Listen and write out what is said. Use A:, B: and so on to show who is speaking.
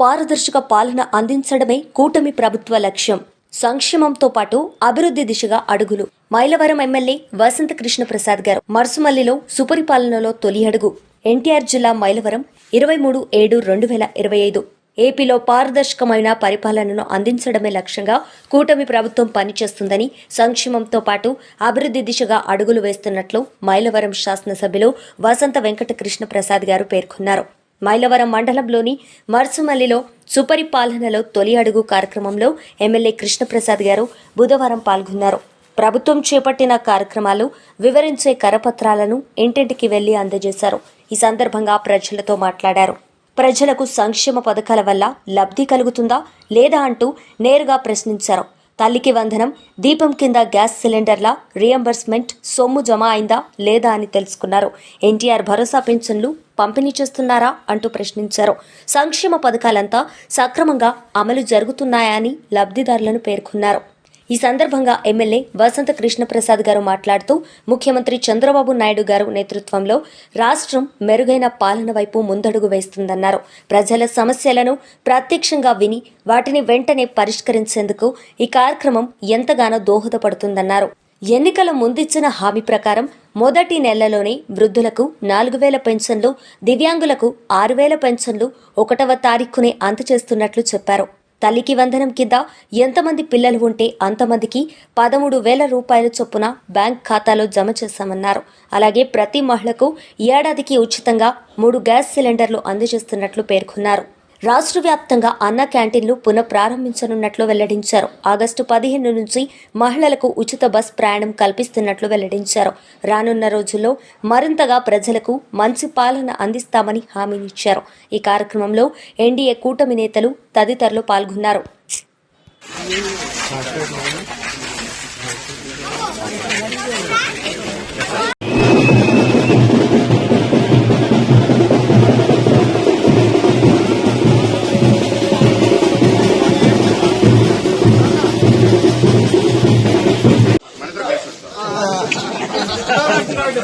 A: పారదర్శక పాలన అందించడమే కూటమి ప్రభుత్వ లక్ష్యం. సంక్షేమంతో పాటు అభివృద్ధి దిశగా అడుగులు. మైలవరం ఎమ్మెల్యే వసంత కృష్ణ ప్రసాద్ గారు మరుసుమల్లిలో సుపరిపాలనలో తొలి అడుగు. ఎన్టీఆర్ జిల్లా మైలవరం ఇరవై మూడు ఏడు రెండు వేల ఇరవై ఐదు. ఏపీలో పారదర్శకమైన పరిపాలనను అందించడమే లక్ష్యంగా కూటమి ప్రభుత్వం పనిచేస్తుందని సంక్షేమంతో పాటు అభివృద్ధి దిశగా అడుగులు వేస్తున్నట్లు మైలవరం శాసనసభ్యులు వసంత వెంకట కృష్ణ ప్రసాద్ గారు పేర్కొన్నారు. మైలవరం మండలంలోని మర్సుమల్లిలో సుపరిపాలనలో తొలి అడుగు కార్యక్రమంలో ఎమ్మెల్యే కృష్ణప్రసాద్ గారు బుధవారం పాల్గొన్నారు. ప్రభుత్వం చేపట్టిన కార్యక్రమాలు వివరించే కరపత్రాలను ఇంటింటికి వెళ్ళి అందజేశారు. ఈ సందర్భంగా ప్రజలతో మాట్లాడారు. ప్రజలకు సంక్షేమ పథకాల వల్ల లబ్ధి కలుగుతుందా లేదా అంటూ నేరుగా ప్రశ్నించారు. తల్లికి వందనం దీపం కింద గ్యాస్ సిలిండర్ల రియంబర్స్మెంట్ సొమ్ము జమ అయిందా లేదా అని తెలుసుకున్నారు. ఎన్టీఆర్ భరోసా పెన్షన్లు పంపిణీ చేస్తున్నారా అంటూ ప్రశ్నించారు. సంక్షేమ పథకాలంతా సక్రమంగా అమలు జరుగుతున్నాయా అని లబ్ధిదారులను పేర్కొన్నారు. ఈ సందర్భంగా ఎమ్మెల్యే వసంత కృష్ణప్రసాద్ గారు మాట్లాడుతూ ముఖ్యమంత్రి చంద్రబాబు నాయుడు గారు నేతృత్వంలో రాష్ట్రం మెరుగైన పాలన వైపు ముందడుగు వేస్తుందన్నారు. ప్రజల సమస్యలను ప్రత్యక్షంగా విని వాటిని వెంటనే పరిష్కరించేందుకు ఈ కార్యక్రమం ఎంతగానో దోహదపడుతుందన్నారు. ఎన్నికల ముందిచ్చిన హామీ ప్రకారం మొదటి నెలలోనే వృద్ధులకు నాలుగు వేల పెన్షన్లు దివ్యాంగులకు ఆరు వేల పెన్షన్లు ఒకటవ తారీఖునే అందజేస్తున్నట్లు చెప్పారు. తల్లికి వందనం కింద ఎంతమంది పిల్లలు ఉంటే అంతమందికి పదమూడు వేల రూపాయల చొప్పున బ్యాంక్ ఖాతాలో జమ చేశామన్నారు అలాగే ప్రతి మహిళకు ఏడాదికి ఉచితంగా మూడు గ్యాస్ సిలిండర్లు అందజేస్తున్నట్లు పేర్కొన్నారు. రాష్ట్ర వ్యాప్తంగా అన్న క్యాంటీన్లు పునఃప్రారంభించనున్నట్లు వెల్లడించారు. ఆగస్టు పదిహేను నుంచి మహిళలకు ఉచిత బస్ ప్రయాణం కల్పిస్తున్నట్లు వెల్లడించారు. రానున్న రోజుల్లో మరింతగా ప్రజలకు మంచి పాలన అందిస్తామని హామీనిచ్చారు ఈ కార్యక్రమంలో ఎన్డీఏ కూటమి నేతలు తదితరులు పాల్గొన్నారు.